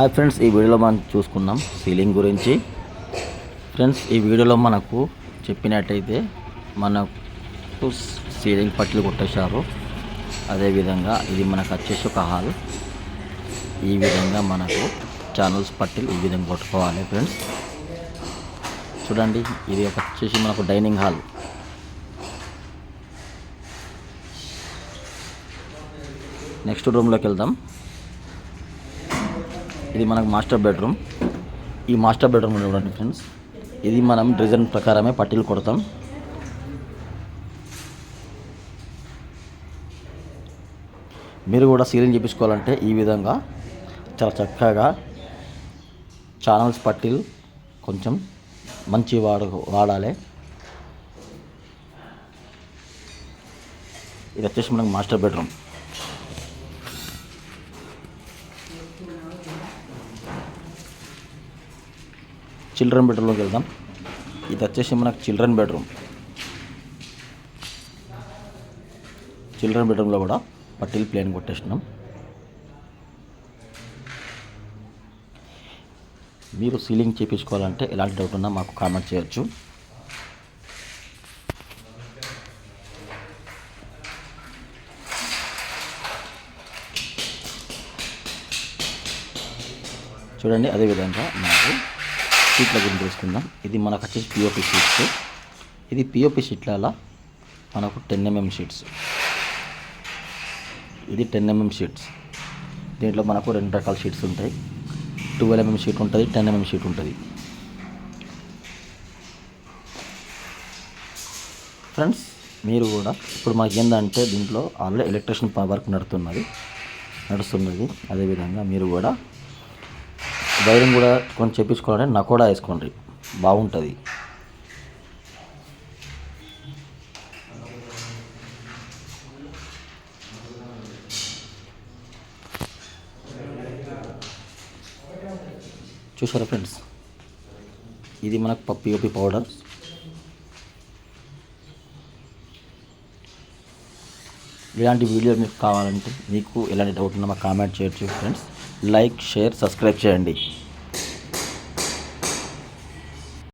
Hi friends ఈ వీడియోలో మనం చూసుకున్నాం సీలింగ్ గురించి. ఫ్రెండ్స్ ఈ వీడియోలో మనకు చెప్పినట్టయితే మనకు సీలింగ్ పట్లు కొట్టేశారు. అదేవిధంగా ఇది మనకు వచ్చేసి ఒక హాల్ ఈ విధంగా మనకు ఛానల్స్ పట్టీలు ఈ విధంగా కొట్టుకోవాలి ఫ్రెండ్స్ చూడండి ఇది ఒక వచ్చేసి మనకు డైనింగ్ హాల్ నెక్స్ట్ రూమ్లోకి వెళ్దాం. ఇది మనకు మాస్టర్ బెడ్రూమ్. ఈ మాస్టర్ బెడ్రూమ్ చూడండి ఫ్రెండ్స్. ఇది మనం డిజైన్ ప్రకారమే పట్టీలు కొడతాం. మీరు కూడా సీలింగ్ చేపించుకోవాలంటే ఈ విధంగా చాలా చక్కగా ఛానల్స్ పట్టీలు కొంచెం మంచి వాడ వాడాలి. ఇది వచ్చేసి మనకు మాస్టర్ బెడ్రూమ్. చిల్డ్రన్ బెడ్రూమ్లోకి వెళ్దాం. ఇది వచ్చేసి మనకు చిల్డ్రన్ బెడ్రూమ్. చిల్డ్రన్ బెడ్రూమ్లో కూడా పట్టీలు ప్లేన్ కొట్టేసినాం. మీరు సీలింగ్ చేయించుకోవాలంటే ఎలాంటి డౌట్ ఉన్నా మాకు కామెంట్ చేయొచ్చు. చూడండి అదేవిధంగా నాకు షీట్ల గురించి తెలుసుకుందాం ఇది మనకు వచ్చేసి పిఓపి షీట్స్ ఇది పిఓపి షీట్లలో మనకు టెన్ ఎంఎం షీట్స్ ఇది టెన్ ఎంఎం షీట్స్ దీంట్లో మనకు రెండు రకాల షీట్స్ ఉంటాయి. ట్వెల్వ్ ఎంఎం షీట్ ఉంటుంది టెన్ ఎంఎం షీట్ ఉంటుంది. ఫ్రెండ్స్ మీరు కూడా ఇప్పుడు మాకు ఏంటంటే దీంట్లో ఆల్రెడీ ఎలక్ట్రిషియన్ వర్క్ నడుస్తున్నది నడుస్తున్నది. అదేవిధంగా మీరు కూడా వైరింగ్ కూడా కొంచెం చెప్పించుకోవాలంటే నకోడా వేసుకోండి. బాగుంటుంది. చూసారా ఫ్రెండ్స్? ఇది మనకు పప్పిఓపి పౌడర్ ఇలాంటి వీడియో మీకు కావాలంటే మీకు ఎలాంటి డౌట్ ఉన్నా మాకు కామెంట్ చేయొచ్చు ఫ్రెండ్స్ లైక్ షేర్ సబ్స్క్రైబ్ చేయండి.